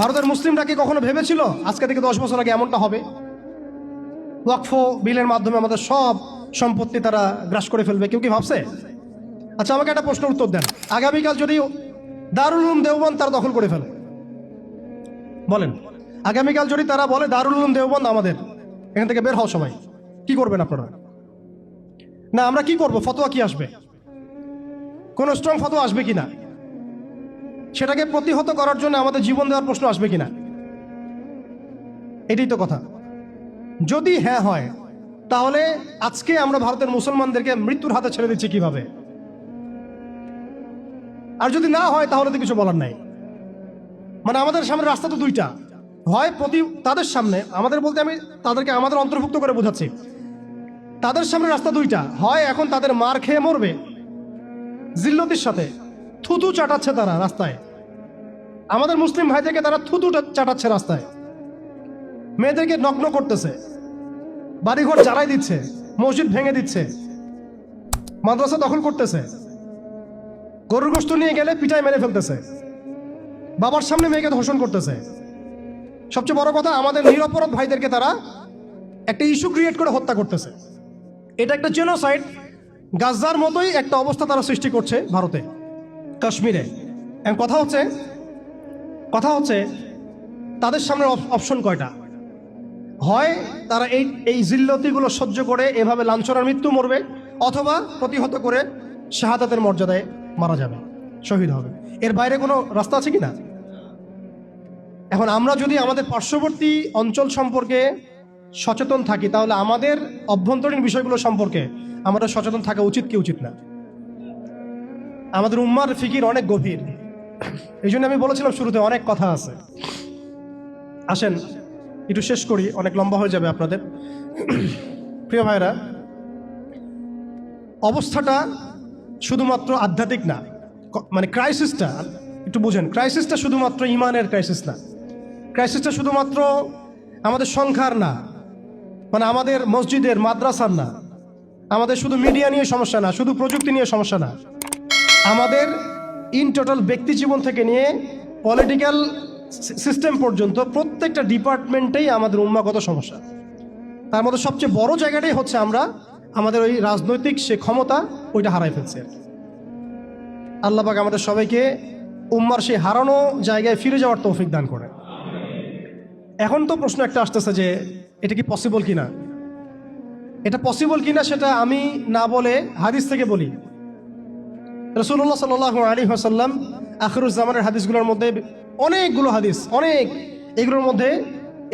ভারতের মুসলিমরা কি কখনো ভেবেছিল আজকে থেকে দশ বছর আগে এমনটা হবে? ওয়াকফ বিলের মাধ্যমে আমাদের সব সম্পত্তি তারা গ্রাস করে ফেলবে, কেউ কি ভাবছে? আচ্ছা আমাকে একটা প্রশ্ন উত্তর দেন। আগামীকাল যদি দারুল উলুম দেওবন্দ তারা দখল করে ফেলে, বলেন। আগামীকাল যদি তারা বলে দারুল উলুম দেওবন্দ আমাদের, এখান থেকে বের হও সবাই। কি করবেন আপনারা? না, আমরা কি করব? ফতোয়া কি আসবে? কোন স্ট্রং ফতোয়া আসবে কিনা সেটাকে প্রতিহত করার জন্য আমাদের জীবন দেওয়ার প্রশ্ন আসবে কিনা? এটাই তো কথা। যদি হ্যাঁ হয়, তাহলে আজকে আমরা ভারতের মুসলমানদেরকে মৃত্যুর হাতে ছেড়ে দিচ্ছি কীভাবে? আর যদি না হয়, তাহলে তো কিছু বলার নাই। মানে আমাদের সামনে রাস্তা তো দুইটা। হয় প্রতি তাদের সামনে, আমাদের বলতে আমি তাদেরকে আমাদের অন্তর্ভুক্ত করে বোঝাচ্ছি। তাদের সামনে রাস্তা দুইটা। হয় এখন তাদের মার খেয়ে মরবে, জিল্লতির সাথে থুতু চাটাচ্ছে তারা রাস্তায়। আমাদের মুসলিম ভাইদেরকে তারা থুতু চাটাচ্ছে রাস্তায়। মেয়েদেরকে নগ্ন করতেছে। বাড়িঘর জ্বালাই দিচ্ছে, মসজিদ ভেঙে দিচ্ছে। মাদ্রাসা দখল করতেছে। গরুর গোস্ত নিয়ে গেলে পিটায় মেরে ফেলতেছে। বাবার সামনে মেয়েকে ধর্ষণ করতেছে। সবচেয়ে বড় কথা, আমাদের নিরপরাধ ভাইদেরকে তারা একটা ইস্যু ক্রিয়েট করে হত্যা করতেছে। এটা একটা জেনোসাইড। গাজার মতোই একটা অবস্থা তারা সৃষ্টি করছে ভারতে। কাশ্মীরে। কথা হচ্ছে কথা হচ্ছে, তাদের সামনে অপশন কয়টা? হয় তারা এই এই জিল্লতিগুলো সহ্য করে এভাবে লাঞ্ছনার মৃত্যু মরবে, অথবা প্রতিহত করে শাহাদাতের মর্যাদায় মারা যাবে, শহীদ হবে। এর বাইরে কোনো রাস্তা আছে কি না এখন আমরা যদি আমাদের পার্শ্ববর্তী অঞ্চল সম্পর্কে সচেতন থাকি, তাহলে আমাদের অভ্যন্তরীণ বিষয়গুলো সম্পর্কে আমাদের সচেতন থাকা উচিত কি উচিত না? আমাদের উম্মার ফিকির অনেক গভীর। এই জন্য আমি বলেছিলাম শুরুতে অনেক কথা আছে। আসেন, একটু শেষ করি, অনেক লম্বা হয়ে যাবে আপনাদের। প্রিয় ভাইরা অবস্থাটা শুধুমাত্র আধ্যাত্মিক না মানে ক্রাইসিসটা, একটু বুঝেন, ক্রাইসিসটা শুধুমাত্র ইমানের ক্রাইসিস না। ক্রাইসিসটা শুধুমাত্র আমাদের সংখ্যার না মানে আমাদের মসজিদের, মাদ্রাসার না। আমাদের শুধু মিডিয়া নিয়ে সমস্যা না, শুধু প্রযুক্তি নিয়ে সমস্যা না। আমাদের ইন টোটাল ব্যক্তি জীবন থেকে নিয়ে পলিটিক্যাল সিস্টেম পর্যন্ত প্রত্যেকটা ডিপার্টমেন্টেই আমাদের উম্মাগত সমস্যা। তার মধ্যে সবচেয়ে বড় জায়গাটাই হচ্ছে আমরা, আমাদের ওই রাজনৈতিক সে ক্ষমতা, ওইটা হারাই ফেলছে আর কি। আল্লাহ পাক আমাদের সবাইকে উম্মার সেই হারানো জায়গায় ফিরে যাওয়ার তৌফিক দান করে। এখন তো প্রশ্ন একটা আসতেছে যে, এটা কি পসিবল কিনা? এটা পসিবল কিনা সেটা আমি না বলে হাদিস থেকে বলি। রসুল্লাহ সাল আলী হাসাল্লাম আখরুজ্জামানের হাদিসগুলোর মধ্যে অনেকগুলো হাদিস, অনেক এগুলোর মধ্যে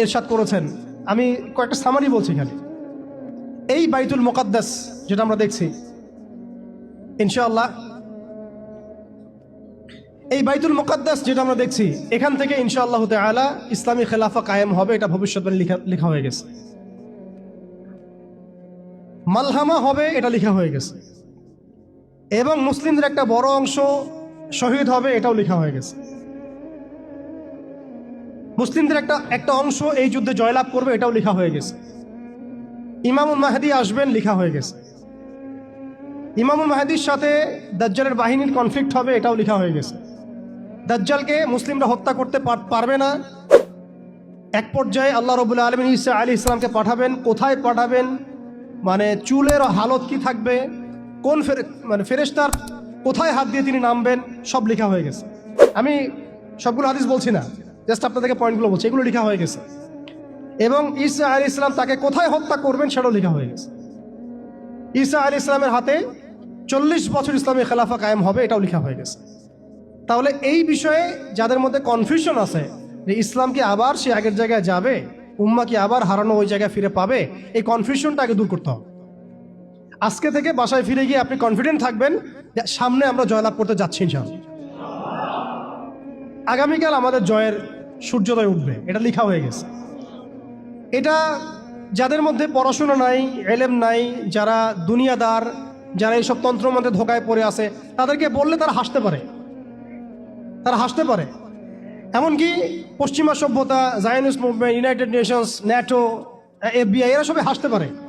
এরশাদ করেছেন। আমি কয়েকটা সামারি বলছি এখানে। এই বাইতুল মোকাদ্দাস যেটা আমরা দেখছি, ইনশাআল্লাহ, এই বাইতুল মোকাদ্দাস যেটা আমরা দেখছি, এখান থেকে ইনশাআল্লাহ আলা ইসলামী খেলাফা কায়েম হবে, এটা ভবিষ্যৎবাণী লেখা লেখা হয়ে গেছে। মালহামা হবে, এটা লেখা হয়ে গেছে। এবং মুসলিমদের একটা বড় অংশ শহীদ হবে, এটাও লেখা হয়ে গেছে। মুসলিমদের একটা একটা অংশ এই যুদ্ধে জয়লাভ করবে, এটাও লেখা হয়ে গেছে। ইমামুল মাহাদি আসবেন, লেখা হয়ে গেছে। ইমামুল মাহাদির সাথে দাজ্জালের বাহিনীর কনফ্লিক্ট হবে, এটাও লেখা হয়ে গেছে। দাজ্জালকে মুসলিমরা হত্যা করতে পার- পারবে না। এক পর্যায়ে আল্লাহ রবুল্লা আলমিন ইসা আলী ইসলামকে পাঠাবেন। কোথায় পাঠাবেন? মানে চুলের হালত কি থাকবে? কোন মানে ফেরেস্তার কোথায় হাত দিয়ে তিনি নামবেন, সব লেখা হয়ে গেছে। আমি সবগুলো হাদিস বলছি না জাস্ট আপনাদেরকে পয়েন্টগুলো বলছি, এগুলো লেখা হয়ে গেছে। এবং ঈসা আলী ইসলাম তাকে কোথায় হত্যা করবেন সেটাও লেখা হয়ে গেছে। ঈসা আলী ইসলামের হাতে চল্লিশ বছর ইসলামী খেলাফা কায়েম হবে, এটাও লেখা হয়ে গেছে। তাহলে এই বিষয়ে যাদের মধ্যে কনফিউশন আছে যে ইসলাম কি আবার সে আগের জায়গায় যাবে, উম্মা কি আবার হারানো ওই জায়গায় ফিরে পাবে, এই কনফিউশনটা আগে দূর করতে হবে। আজকে থেকে বাসায় ফিরে গিয়ে আপনি কনফিডেন্ট থাকবেন সামনে আমরা জয়লাভ করতে যাচ্ছি ইনশাআল্লাহ। আগামীকাল আমাদের জয়ের সূর্যোদয় উঠবে, এটা লেখা হয়ে গেছে। এটা যাদের মধ্যে পড়াশোনা নাই, এলেম নাই, যারা দুনিয়াদার, যারা এইসব তন্ত্র মধ্যে ধোকায় পড়ে আছে, তাদেরকে বললে তারা হাসতে পারে। তারা হাসতে পারে। এমনকি পশ্চিমা সভ্যতা Zionist movement United Nations NATO FBI এরা সবাই হাসতে পারে।